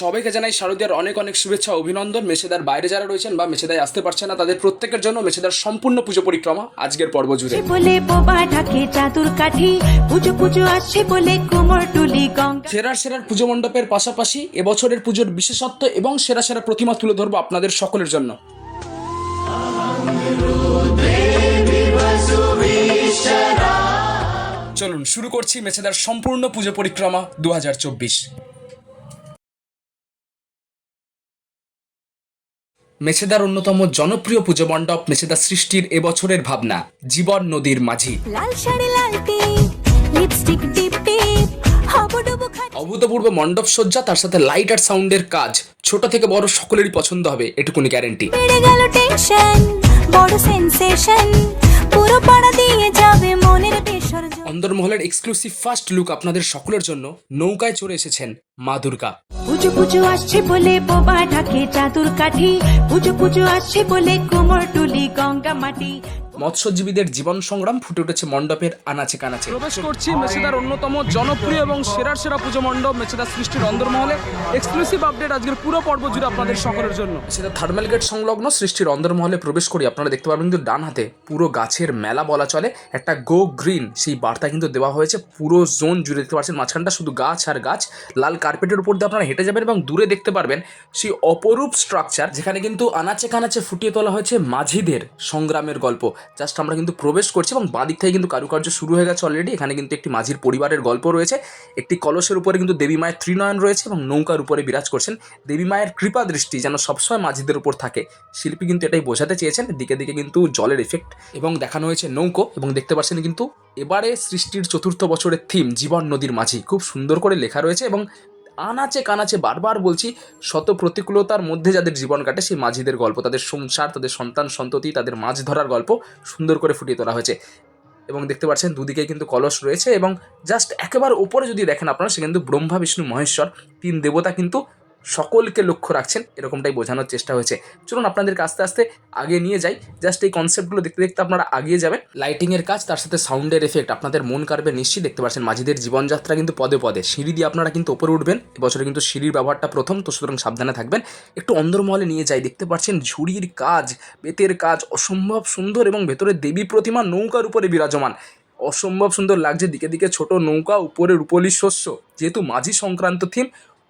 সবাইকে জানাই শারদীয়ার অনেক অনেক শুভেচ্ছা অভিনন্দন। মেছেদার বাইরে যারা রয়েছেন বা মেছেদায় আসতে পারছে না তাদের প্রত্যেকের জন্য মেছেদার সম্পূর্ণ পুজো পরিক্রমা আজকের পর্ব জুড়ে। বলে বোবা ঢাকে চাদুর কাঠি পুজো পুজো আসছে বলে কোমর টুলি গঙ্গা। সেরার সেরার পুজো মণ্ডপের পাশাপাশি এবছরের পুজোর বিশেষত্ব এবং সেরা সেরা প্রতিমা তুলে ধরবো আপনাদের সকলের জন্য। চলুন শুরু করছি মেছেদার সম্পূর্ণ পুজো পরিক্রমা দু হাজার চব্বিশ। মেছেদার অন্যতম জনপ্রিয় পুজো মণ্ডপ মেছেদা সৃষ্টির এবছরের ভাবনা জীবন নদীর মাঝি। লাল শাড়ি লাল টিপ লিপস্টিক টিপ টিপ অভূতপূর্ব মণ্ডপ সজ্জা তার সাথে লাইট আর সাউন্ডের কাজ। ছোট থেকে বড় সকলেরই পছন্দ হবে এটুকুনি গ্যারেন্টি বেড়ে গেল টেনশন বড় সেন্সেশন পুরো পাড়া দিয়ে যাবে অন্দরমহলের এক্সক্লুসিভ ফার্স্ট লুক আপনাদের সকলের জন্য নৌকায় চড়ে এসেছেন মা দুর্গা। পুজো পুজো আসছে বলে বোবা ঢাকে চাদুর কাঠি। পুজো পুজো আসছে বলে কোমর টুলি গঙ্গা মাটি। মৎস্যজীবীদের জীবন সংগ্রাম ফুটে উঠেছে মণ্ডপের আনাচে কানাচে। প্রবেশ করছি মেছেদার অন্যতম জনপ্রিয় এবং সেরার সেরা পুজো মণ্ডপ মেছেদা সৃষ্টির অন্দরমহলে। এক্সক্লুসিভ আপডেট আজকের পুরো পর্ব জুড়ে আপনাদের সকলের জন্য। সেটা থার্মাল গেট সংলগ্ন সৃষ্টির অন্দরমহলে প্রবেশ করি আপনারা দেখতে পারবেন কিন্তু ডান হাতে পুরো গাছের মেলা বলা চলে। একটা গো গ্রিন সেই বার্তা কিন্তু দেওয়া হয়েছে। পুরো জোন জুড়ে দেখতে পাচ্ছেন, মাঝখানটা শুধু গাছ আর গাছ। লাল কার্পেটের উপর দিয়ে আপনারা হেঁটে যাবেন এবং দূরে দেখতে পারবেন সেই অপরূপ স্ট্রাকচার যেখানে কিন্তু আনাচে কানাচে ফুটিয়ে তোলা হয়েছে মাঝিদের সংগ্রামের গল্প। জাস্ট আমরা কিন্তু প্রবেশ করছি এবং বাঁ দিক থেকে কিন্তু কারুকার্য শুরু হয়ে গেছে অলরেডি এখানে কিন্তু একটি মাঝির পরিবারের গল্প রয়েছে। একটি কলসের উপরে কিন্তু দেবী মায়ের ত্রিনয়ন রয়েছে এবং নৌকার উপরে বিরাজ করছেন দেবী মায়ের কৃপা দৃষ্টি যেন সবসময় মাঝিদের উপর থাকে। শিল্পী কিন্তু এটাই বোঝাতে চেয়েছেন। দিকে দিকে কিন্তু জলের এফেক্ট এবং দেখানো হয়েছে নৌকো এবং দেখতে পাচ্ছেন কিন্তু এবারে সৃষ্টির চতুর্থ বছরের থিম জীবন নদীর মাঝি। খুব সুন্দর করে লেখা রয়েছে এবং আনাচে কানাচে বারবার বলছি, শত প্রতিকূলতার মধ্যে যাদের জীবন কাটে, সেই মাঝিদের গল্প, তাদের সংসার, তাদের সন্তান, সন্ততি, তাদের মাছ ধরার গল্প সুন্দর করে ফুটিয়ে তোলা হয়েছে। এবং দেখতে পাচ্ছেন দুদিকে কিন্তু কলস রয়েছে এবং জাস্ট একেবারে উপরে যদি দেখেন আপনারা, সে কিন্তু ব্রহ্মা, বিষ্ণু, মহেশ্বর, তিন দেবতা কিন্তু সকলকে লক্ষ্য রাখছেন, এরকমটাই বোঝানোর চেষ্টা হয়েছে। চলুন আপনাদেরকে আস্তে আস্তে আগে নিয়ে যাই। জাস্ট এই কনসেপ্টগুলো দেখতে দেখতে আপনারা আগিয়ে যাবেন। লাইটিংয়ের কাজ, তার সাথে সাউন্ডের এফেক্ট আপনাদের মন কাড়বে নিশ্চয়ই, দেখতে পাচ্ছেন মাঝিদের জীবনযাত্রা কিন্তু পদে পদে। সিঁড়ি দিয়ে আপনারা কিন্তু ওপরে উঠবেন, এবছরে কিন্তু সিঁড়ির ব্যবহারটা প্রথম, তো সুতরাং সাবধানে থাকবেন। একটু অন্দরমহলে নিয়ে যাই, দেখতে পাচ্ছেন ঝুড়ির কাজ, বেতের কাজ, অসম্ভব সুন্দর এবং ভেতরে দেবী প্রতিমা নৌকার উপরে বিরাজমান। অসম্ভব সুন্দর লাগছে, দিকে দিকে ছোট নৌকা, উপরে রূপলি শস্য। যেহেতু মাঝি সংক্রান্ত থিম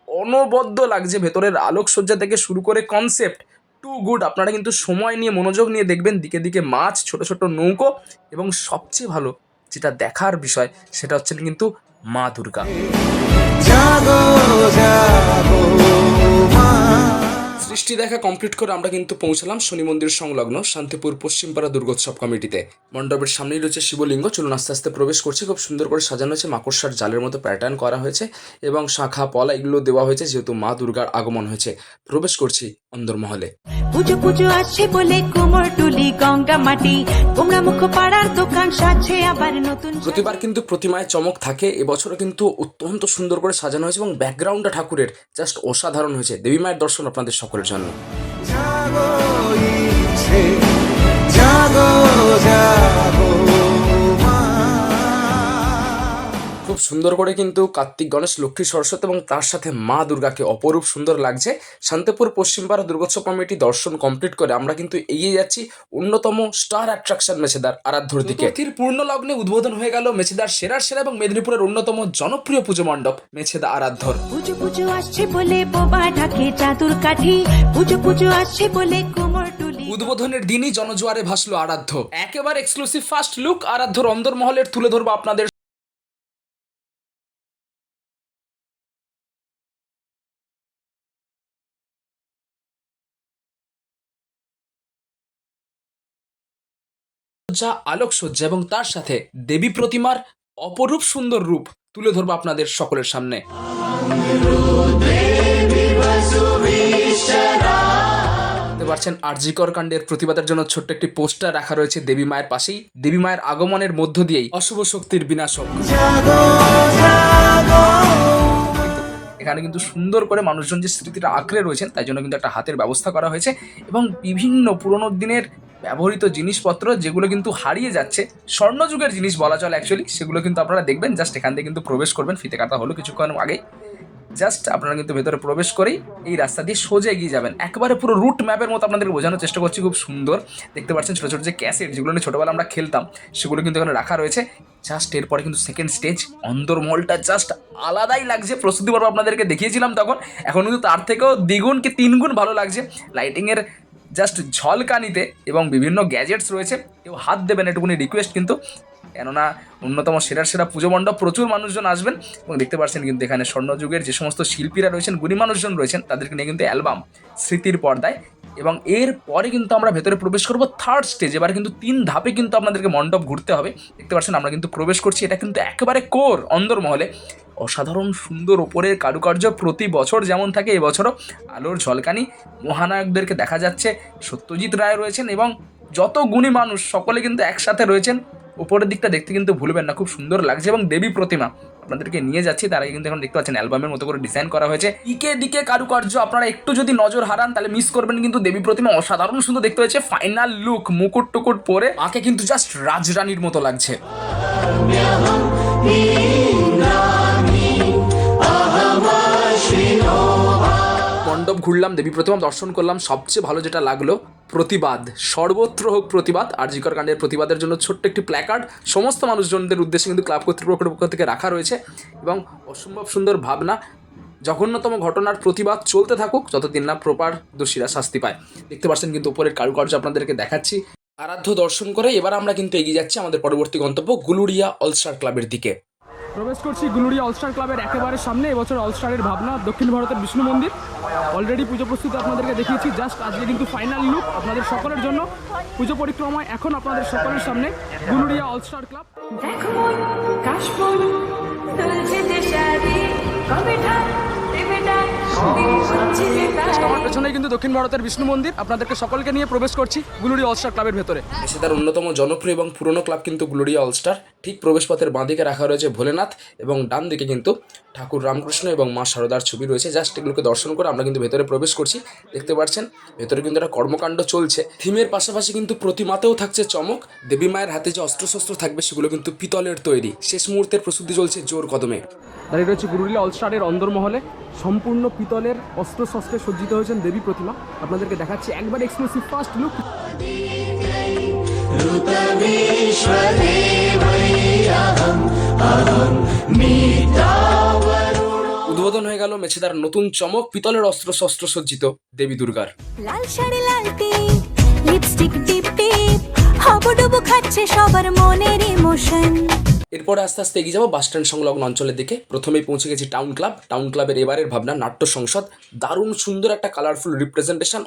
অনবদ্য লাগছে ভেতরের আলোকসজ্জা থেকে শুরু করে কনসেপ্ট টু গুড আপনারা কিন্তু সময় নিয়ে, মনোযোগ নিয়ে দেখবেন, দিকে দিকে মাছ, ছোট ছোট নৌকো এবং সবচেয়ে ভালো যেটা দেখার বিষয়, সেটা হচ্ছে কিন্তু মা দুর্গা। জাগো জাগো, মা সৃষ্টি দেখা কমপ্লিট করে আমরা কিন্তু পৌঁছালাম শনি মন্দির সংলগ্ন শান্তিপুর পশ্চিমপাড়া দুর্গোৎসব কমিটিতে। মণ্ডপের সামনেই রয়েছে শিবলিঙ্গ, চলুন আস্তে আস্তে প্রবেশ করছে, খুব সুন্দর করে সাজানো হয়েছে, মাকড়সার জালের মতো প্যাটার্ন করা হয়েছে এবং শাখা, পলা এগুলো দেওয়া হয়েছে, যেহেতু মা দুর্গার আগমন হয়েছে। প্রবেশ করছি। অন্দরমহলে। পুজো পুজো আসছে বলে কোমর টুলি গঙ্গা মাটি। তোমরা মুখ পাড়ার দোকান সাজছে আবার নতুন প্রতিবার কিন্তু প্রতিমায় চমক থাকে। এবছরও কিন্তু অত্যন্ত সুন্দর করে সাজানো হয়েছে এবং ব্যাকগ্রাউন্ডটা ঠাকুরের জাস্ট অসাধারণ হয়েছে। দেবী মায়ের দর্শন আপনাদের সকলের জন্য। জাগো ইচ্ছে জাগো জাগো খুব সুন্দর করে কিন্তু কার্তিক গণেশ লক্ষ্মী সরস্বতী এবং তার সাথে মা দুর্গাকে অপরূপ সুন্দর লাগছে। শান্তিপুর পশ্চিমপাড়া দুর্গোৎসব কমিটি দর্শন কমপ্লিট করে আমরা কিন্তু এগিয়ে যাচ্ছি অন্যতম স্টার অ্যাট্রাকশন মেছেদার আরাধ্যর দিকে। পূর্ণ লগ্নে উদ্বোধন হয়ে গেল মেছেদার সেরার সেরা এবং মেদিনীপুরের অন্যতম জনপ্রিয় পুজো মণ্ডপ মেছেদা আরাধ্যর। পুজো পুজো আসছে বলে বোবা ঢাকে চাদুর কাঠি। পুজো পুজো আসছে বলে কোমর উদ্বোধনের দিনই জনজোয়ারে ভাসলো আরাধ্য। একেবারে এক্সক্লুসিভ ফার্স্ট লুক আরাধ্যর অন্দরমহলের তুলে ধরবো আপনাদের সজ্জা আলোকসজ্জা এবং তার সাথে দেবী প্রতিমার অপরূপ সুন্দর রূপ তুলে ধরবো আপনাদের সকলের সামনে। দেখতে পাচ্ছেন আরজিকর কাণ্ডের প্রতিবাদের জন্য ছোট্ট একটি পোস্টার রাখা রয়েছে দেবী মায়ের পাশেই। দেবী মায়ের আগমনের মধ্য দিয়েই অশুভ শক্তির বিনাশক। এখানে কিন্তু সুন্দর করে মানুষজন যে স্মৃতিটা আঁকড়ে রয়েছেন, তাই জন্য কিন্তু একটা হাতের ব্যবস্থা করা হয়েছে এবং বিভিন্ন পুরোনো দিনের ব্যবহৃত জিনিসপত্র যেগুলো কিন্তু হারিয়ে যাচ্ছে। স্বর্ণযুগের জিনিস বলা চলে অ্যাকচুয়ালি সেগুলো কিন্তু আপনারা দেখবেন জাস্ট এখান থেকে কিন্তু প্রবেশ করবেন, ফিতে কাটা হলো কিছুক্ষণ আগে জাস্ট আপনারা কিন্তু ভেতরে প্রবেশ করেই এই রাস্তা দিয়ে সোজা এগিয়ে যাবেন। একবারে পুরো রুট ম্যাপের মতো আপনাদেরকে বোঝানোর চেষ্টা করছি, খুব সুন্দর। দেখতে পাচ্ছেন ছোটো ছোটো যে ক্যাসেট যেগুলো নিয়ে ছোটোবেলা আমরা খেলতাম, সেগুলো কিন্তু এখানে রাখা রয়েছে। জাস্ট এরপরে কিন্তু সেকেন্ড স্টেজ অন্দরমহলটা জাস্ট আলাদাই লাগছে। প্রস্তুতি পর্ব আপনাদেরকে দেখিয়েছিলাম তখন। এখন কিন্তু তার থেকেও দ্বিগুণ কি তিনগুণ ভালো লাগছে। লাইটিংয়ের জাস্ট ঝলকানিতে এবং বিভিন্ন গ্যাজেটস রয়েছে, কেউ হাত দেবেন এটুকুনি রিকোয়েস্ট কিন্তু। কেননা অন্যতম সেরার সেরা পুজো মণ্ডপ প্রচুর মানুষজন আসবেন এবং দেখতে পাচ্ছেন কিন্তু এখানে স্বর্ণযুগের যে সমস্ত শিল্পীরা রয়েছেন, গুণী মানুষজন রয়েছেন, তাদেরকে নিয়ে কিন্তু অ্যালবাম, স্মৃতির পর্দায়। এবং এর পরে কিন্তু আমরা ভেতরে প্রবেশ করব থার্ড স্টেজ এবার কিন্তু তিন ধাপে কিন্তু আপনাদেরকে মণ্ডপ ঘুরতে হবে। দেখতে পাচ্ছেন আমরা কিন্তু প্রবেশ করছি, এটা কিন্তু একেবারে কোর অন্দরমহলে। অসাধারণ সুন্দর ওপরের কারুকার্য প্রতি বছর যেমন থাকে, এবছরও আলোর ঝলকানি মহানায়কদেরকে দেখা যাচ্ছে। সত্যজিৎ রায় রয়েছেন এবং যত গুণী মানুষ, সকলে কিন্তু একসাথে রয়েছেন। ওপরের দিকটা দেখতে কিন্তু ভুলবেন না, খুব সুন্দর লাগছে এবং দেবী প্রতিমা আপনাদেরকে নিয়ে যাচ্ছি। তার আগে কিন্তু এখন দেখতে পাচ্ছেন অ্যালবামের মতো করে ডিজাইন করা হয়েছে। দিকে দিকে কারুকার্য, আপনারা একটু যদি নজর হারান, তাহলে মিস করবেন কিন্তু দেবী প্রতিমা। অসাধারণ সুন্দর দেখতে হয়েছে ফাইনাল লুক মুকুট টুকুট পরে। মাকে কিন্তু জাস্ট রাজরানীর মতো লাগছে। মণ্ডপ ঘুরলাম, দেবী প্রতিমা দর্শন করলাম, সবচেয়ে ভালো যেটা লাগল, প্রতিবাদ। সর্বত্র হোক প্রতিবাদ, আর জিকর কাণ্ডের প্রতিবাদের জন্য ছোট্ট একটি প্ল্যাকার্ড সমস্ত মানুষজনদের উদ্দেশ্যে কিন্তু ক্লাব কর্তৃপক্ষের পক্ষ থেকে রাখা রয়েছে। এবং অসম্ভব সুন্দর ভাবনা, জঘন্যতম ঘটনার প্রতিবাদ চলতে থাকুক, যতদিন না প্রপার দোষীরা শাস্তি পায়। দেখতে পাচ্ছেন কিন্তু উপরের কারুকার্য আপনাদেরকে দেখাচ্ছি। আরাধ্য দর্শন করে এবার আমরা কিন্তু এগিয়ে যাচ্ছি আমাদের পরবর্তী গন্তব্য গুলুরিয়া অলস্টার ক্লাবের দিকে। প্রবেশ করছি গুলুরিয়া অলস্টার ক্লাবের একেবারে সামনে, এবছর অলস্টারের ভাবনা দক্ষিণ ভারতের বিষ্ণু মন্দির। অলরেডি পুজো প্রস্তুতি আপনাদেরকে দেখিয়েছি জাস্ট আজকে কিন্তু ফাইনাল লুক আপনাদের সকলের জন্য। পুজো পরিক্রমায় এখন আপনাদের সকলের সামনে গুলুরিয়া অলস্টার ক্লাব আমার পেছনেই কিন্তু দক্ষিণ ভারতের বিষ্ণু মন্দির। আপনাদেরকে সকলকে নিয়ে প্রবেশ করছি গুলুরিয়া অলস্টার ক্লাবের ভেতরে। এছাড়া অন্যতম জনপ্রিয় এবং পুরনো ক্লাব কিন্তু গ্লোরিয়া অলস্টার ঠিক প্রবেশপথের বাঁদিকে রাখা রয়েছে ভোলেনাথ এবং ডান দিকে কিন্তু ঠাকুর রামকৃষ্ণ এবং মা শারদার ছবি রয়েছে। জাস্ট এগুলোকে দর্শন করে আমরা কিন্তু ভেতরে প্রবেশ করছি। দেখতে পাচ্ছেন ভেতরে কিন্তু একটা কর্মকাণ্ড চলছে। থিমের পাশাপাশি কিন্তু প্রতিমাতেও থাকছে চমক। দেবী মায়ের হাতে যে অস্ত্রশস্ত্র থাকবে সেগুলো কিন্তু পিতলের তৈরি। শেষ মুহূর্তের প্রস্তুতি চলছে জোর কদমে। দাঁড়িয়ে রয়েছে গুরুলিয়া অলস্টারের অন্দরমহলে। সম্পূর্ণ পিতলের অস্ত্র শস্ত্রে সজ্জিত হয়েছেন দেবী প্রতিমা। আপনাদেরকে দেখাচ্ছি একবার এক্সক্লুসিভ ফার্স্ট লুক উদ্বোধন হয়ে গেল মেছেদার নতুন চমক পিতলের অস্ত্র শস্ত্র সজ্জিত দেবী দুর্গার। লাল শাড়ি লাল টিপ লিপস্টিক টিপ টিপ হাবুডুবু খাচ্ছে সবার মনের ইমোশন এরপরে আস্তে আস্তে এগিয়ে যাব বাস স্ট্যান্ড সংলগ্ন অঞ্চলের দিকে। প্রথমেই পৌঁছে গেছি টাউন ক্লাব টাউন ক্লাবের এবারের ভাবনা নাট্য সংসদ। দারুণ সুন্দর একটা কালারফুল রিপ্রেজেন্টেশন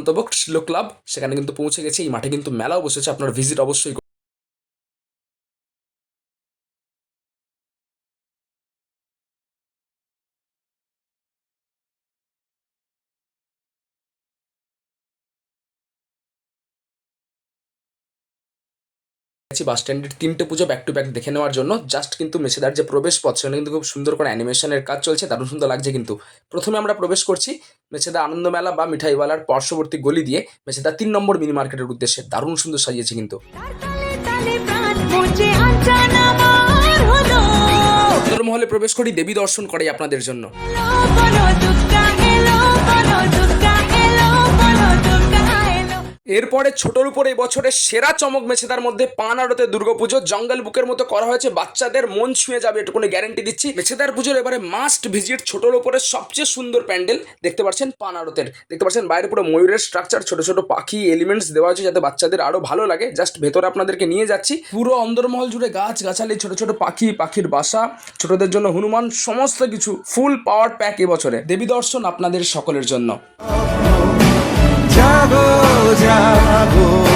গন্তব্য কৃষ্ণ ক্লাব, সেখানে কিন্তু পৌঁছে গেছে। এই মাঠে কিন্তু মেলাও বসেছে। আপনার ভিজিট অবশ্যই গেছি বাস স্ট্যান্ডের তিনটে পুজো ব্যাক টু ব্যাক দেখে নেওয়ার জন্য। জাস্ট কিন্তু মেছেদার যে প্রবেশ পথ, সেখানে কিন্তু খুব সুন্দর করে অ্যানিমেশনের কাজ চলছে, দারুণ সুন্দর লাগছে কিন্তু। প্রথমে আমরা প্রবেশ করছি মেছেদা আনন্দ মেলা বা মিঠাইওয়ালার পার্শ্ববর্তী গলি দিয়ে। মেছেদা তিন নম্বর মিনি মার্কেটের উদ্দেশ্যে দারুণ সুন্দর সাজিয়েছে কিন্তু। মহলে প্রবেশ করি, দেবী দর্শন করে আপনাদের জন্য। এরপরে ছোটর উপর এই বছরের সেরা চমক মেছেদার মধ্যে পান আড়তে দুর্গাপুজো জঙ্গল বুকের মতো করা হয়েছে। বাচ্চাদের মন ছুঁয়ে যাবে, এটুকুনি গ্যারেন্টি দিচ্ছি। মেছেদার পুজোর এবারে মাস্ট ভিজিট ছোটর উপরে সবচেয়ে সুন্দর প্যান্ডেল। দেখতে পাচ্ছেন পান আড়তের। দেখতে পাচ্ছেন বাইরে পুরো ময়ূরের স্ট্রাকচার ছোট ছোট পাখি এলিমেন্টস দেওয়া হয়েছে যাতে বাচ্চাদের আরও ভালো লাগে। জাস্ট ভেতরে আপনাদেরকে নিয়ে যাচ্ছি। পুরো অন্দরমহল জুড়ে গাছ গাছালি ছোট ছোট পাখি, পাখির বাসা, ছোটদের জন্য হনুমান, সমস্ত কিছু ফুল পাওয়ার প্যাক এবছরে দেবী দর্শন আপনাদের সকলের জন্য। জাগো জাগো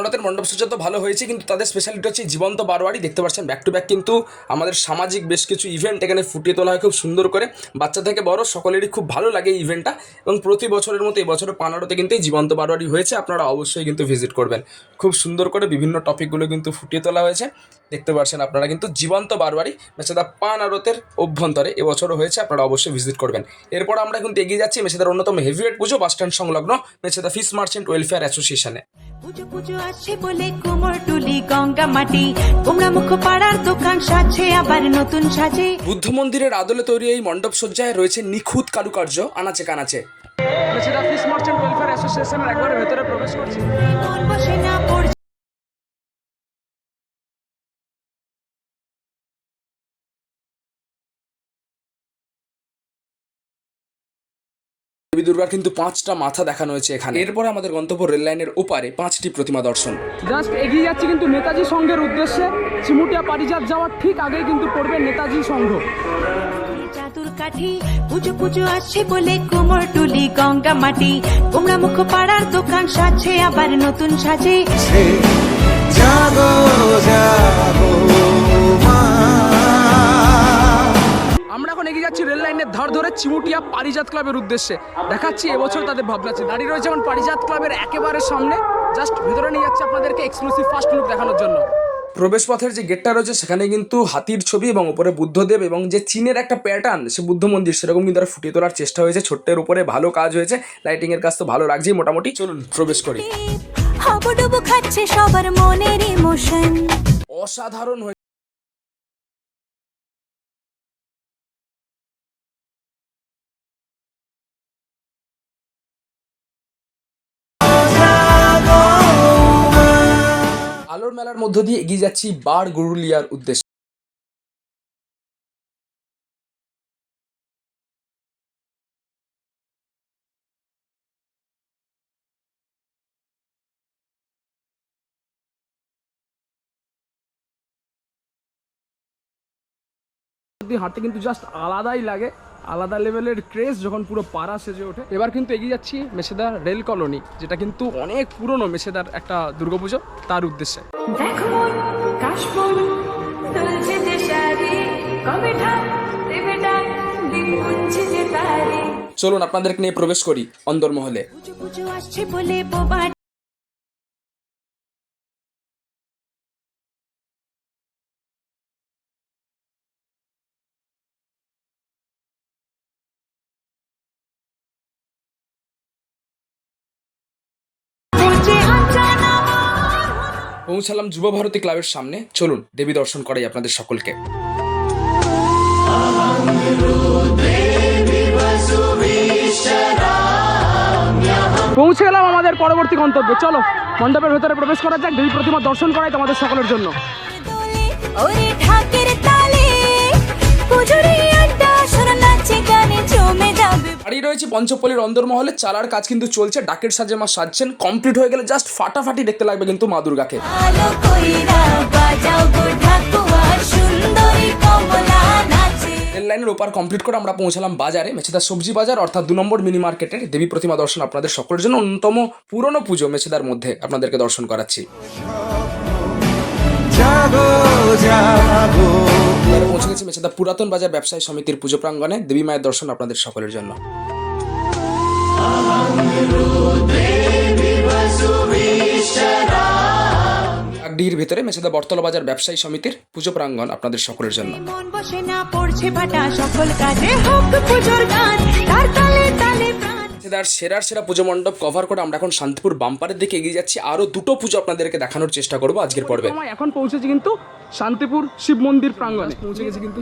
উমা মণ্ডপ সজ্জা তো ভালো হয়েছে, কিন্তু তাদের স্পেশালিটি হচ্ছে জীবন্ত বারোয়ারি। দেখতে পাচ্ছেন ব্যাক টু ব্যাক কিন্তু আমাদের সামাজিক বেশ কিছু ইভেন্ট এখানে ফুটিয়ে তোলা হয়, খুব সুন্দর করে। বাচ্চা থেকে বড়, সকলেরই খুব ভালো লাগে এই ইভেন্টটা এবং প্রতি বছরের মতো এই পানোরাতে কিন্তু এই জীবন্ত বারোয়ারি হয়েছে, আপনারা অবশ্যই কিন্তু ভিজিট করবেন। খুব সুন্দর করে বিভিন্ন টপিকগুলো কিন্তু ফুটিয়ে তোলা হয়েছে। দেখতে পাচ্ছেন আপনারা কিন্তু জীবন্ত বারোয়ারি, মেছেদা পান আড়তের অভ্যন্তরে এবছরও হয়েছে, আপনারা অবশ্যই ভিজিট করবেন। এরপর আমরা কিন্তু এগিয়ে যাচ্ছি মেছেদার অন্যতম হেভিওয়েট পুজো, বাস স্ট্যান্ড সংলগ্ন মেছেদা ফিস মার্চেন্ট ওয়েলফেয়ার অ্যাসোসিয়েশনে। পুজো পুজো আছে বলে কোমর টুলি গঙ্গা মাটি। কুমড়া মুখ পাড়ার দোকান সাজছে আবার নতুন সাজে। বুদ্ধ মন্দিরের আদলে তৈরি এই মণ্ডপ সজ্জায় রয়েছে নিখুঁত কারুকার্য আনাচে কানাচে। ফিশ মার্চেন্ট ওয়েলফেয়ার অ্যাসোসিয়েশনের একবারে ভেতরে প্রবেশ করছি। বসে না পড়ছে দেবী দুর্গার কিন্তু পাঁচটা মাথা দেখানো হয়েছে এখানে। এরপরে আমাদের গন্তব্য রেল লাইনের ওপারে পাঁচটি প্রতিমা দর্শন। জাস্ট এগিয়ে যাচ্ছি কিন্তু নেতাজি সংঘের উদ্দেশ্যে। চিমুটিয়া পারিজাত যাওয়ার ঠিক আগেই কিন্তু পড়বে নেতাজি সংঘ। চাদুর কাঠি পুজো পুজো আছে বলে কোমর টুলি গঙ্গা মাটি। কুমড়া মুখ পাড়ার দোকান সাজছে আবার নতুন সাজে। জাগো জাগো। আমরা এখন এগিয়ে যাচ্ছি রেল লাইনের ধার ধরে চিমুটিয়া পারিজাত ক্লাবের উদ্দেশ্যে। দেখাচ্ছি এবছর তাদের ভাবনা আছে। দাঁড়িয়ে রয়েছে এখন পারিজাত ক্লাবের একেবারে সামনে। জাস্ট ভেতরে নিয়ে যাচ্ছে আপনাদেরকে এক্সক্লুসিভ ফার্স্ট লুক দেখানোর জন্য। প্রবেশপথের যে গেটটা রয়েছে সেখানে কিন্তু হাতির ছবি এবং উপরে বুদ্ধদেব এবং যে চীনের একটা প্যাটার্ন সে বুদ্ধ মন্দির সেরকম কিন্তু তারা ফুটিয়ে তোলার চেষ্টা হয়েছে। ছোট্টের উপরে ভালো কাজ হয়েছে। লাইটিং এর কাজ তো ভালো লাগছেই মোটামুটি। চলুন প্রবেশ করি। হাবুডুবু খাচ্ছে সবার মনের ইমোশন অসাধারণ আলোর মেলার মধ্য দিয়ে এগিয়ে যাচ্ছি বার গরুলিয়ার উদ্দেশ্যে। হাঁটতে কিন্তু জাস্ট আলাদাই লাগে। আলাদা লেভেলের ক্রেজ যখন পুরো পাড়া সেজে ওঠে। এবার কিন্তু এগিয়ে যাচ্ছি মেছেদা রেল কলোনি যেটা কিন্তু অনেক পুরনো মেছেদার একটা দুর্গাপুজো তার উদ্দেশ্যে। চলুন আপনাদেরকে নিয়ে প্রবেশ করি অন্দরমহলে। পৌঁছালাম যুব ভারতী ক্লাবের সামনে। চলুন দেবী দর্শন করাই আপনাদের সকলকে। পৌঁছে গেলাম আমাদের পরবর্তী গন্তব্যে। চলো মণ্ডপের ভেতরে প্রবেশ করা যাক দেবী প্রতিমা দর্শন করাই তোমাদের সকলের জন্য। জমে যাবে। দাঁড়িয়ে রয়েছে পঞ্চপল্লীর অন্দরমহলে চালার কাজ কিন্তু চলছে ডাকের সাজে মা সাজছেন কমপ্লিট হয়ে গেলে জাস্ট ফাটাফাটি দেখতে লাগবে কিন্তু মা দুর্গাকে। লাইনের ওপার কমপ্লিট করে আমরা পৌঁছালাম বাজারে মেছেদার সবজি বাজার অর্থাৎ দু নম্বর মিনি মার্কেটের দেবী প্রতিমা দর্শন আপনাদের সকলের জন্য অন্যতম পুরনো পুজো মেছেদার মধ্যে আপনাদেরকে দর্শন করাচ্ছি। জাগো জাগো পৌঁছে গেছি মেছেদা পুরাতন বাজার ব্যবসায়ী সমিতির পুজো প্রাঙ্গণে। দেবী মায়ের দর্শন আপনাদের সকলের জন্য। আগডিহির ভিতরে মেছেদা বর্তলা বাজার ব্যবসায়ী সমিতির পুজো প্রাঙ্গণ আপনাদের সকলের জন্য। মন বসে না পড়ছে ফাটা সকল কাজে হোক পুজোর গান। তার তালে তালে সেরার সেরা পুজো মণ্ডপ কভার করে আমরা এখন শান্তিপুর বাম্পারের দিকে এগিয়ে যাচ্ছি। আরও দুটো পুজো আপনাদেরকে দেখানোর চেষ্টা করব আজকের পর্বে। এখন পৌঁছেছি কিন্তু শান্তিপুর শিব মন্দির প্রাঙ্গণে। পৌঁছে গেছি কিন্তু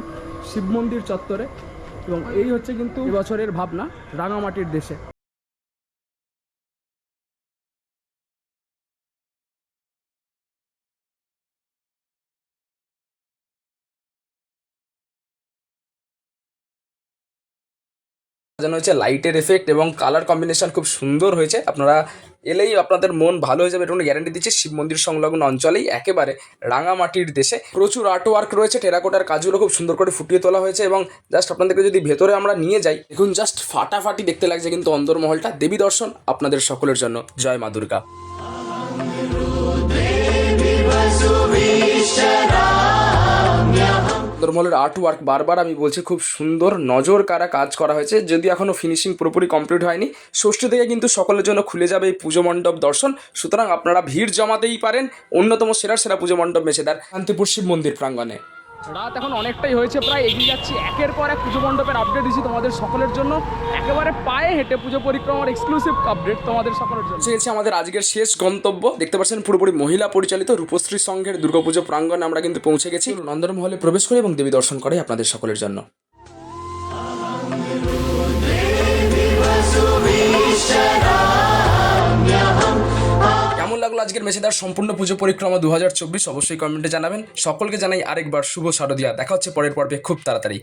শিব মন্দির চত্বরে। এবং এই হচ্ছে কিন্তু বছরের ভাবনা রাঙামাটির দেশে। সাজানো হয়েছে লাইটের এফেক্ট এবং কালার কম্বিনেশন খুব সুন্দর হয়েছে। আপনারা এলেই আপনাদের মন ভালো হয়ে যাবে এটা গ্যারান্টি দিচ্ছে। শিব মন্দির সংলগ্ন অঞ্চলেই একেবারে রাঙামাটির দেশে প্রচুর আর্ট ওয়ার্ক রয়েছে। টেরাকোটার কাজগুলো খুব সুন্দর করে ফুটিয়ে তোলা হয়েছে এবং জাস্ট আপনাদেরকে যদি ভেতরে আমরা নিয়ে যাই এখন জাস্ট ফাটাফাটি দেখতে লাগছে কিন্তু অন্দরমহলটা। দেবী দর্শন আপনাদের সকলের জন্য। জয় মা দুর্গা। সুন্দরমহলের আর্ট ওয়ার্ক বারবার আমি বলছি, খুব সুন্দর নজর কারা কাজ করা হয়েছে। যদি এখনও ফিনিশিং পুরোপুরি কমপ্লিট হয়নি। ষষ্ঠী থেকে কিন্তু সকলের জন্য খুলে যাবে এই পুজো মণ্ডপ দর্শন। সুতরাং আপনারা ভিড় জমাতেই পারেন। অন্যতম সেরা সেরা পুজো মণ্ডপ মেছেদার শান্তিপুর শিব মন্দির প্রাঙ্গণে। রাত এখন অনেকটাই হয়েছে প্রায় এগিয়ে যাচ্ছি। একের পর এক পুজো মণ্ডপের আপডেট দিচ্ছি তোমাদের সকলের জন্য। একেবারে পায়ে হেঁটে পুজো পরিক্রমার এক্সক্লুসিভ আপডেট তোমাদের সকলের জন্য। গেছি আমাদের আজকের শেষ গন্তব্য। দেখতে পাচ্ছেন পুরোপুরি মহিলা পরিচালিত রূপশ্রী সংঘের দুর্গাপুজো প্রাঙ্গণে আমরা কিন্তু পৌঁছে গেছি। নন্দনমহলে প্রবেশ করে এবং দেবী দর্শন করে আপনাদের সকলের জন্য। লাগল আজকের মেসেদার সম্পূর্ণ পুজো পরিক্রমা দু হাজার চব্বিশ, অবশ্যই কমেন্টে জানাবেন। সকলকে জানাই আরেকবার শুভ শারদিয়া। দেখা হচ্ছে পরের পর্বে খুব তাড়াতাড়ি।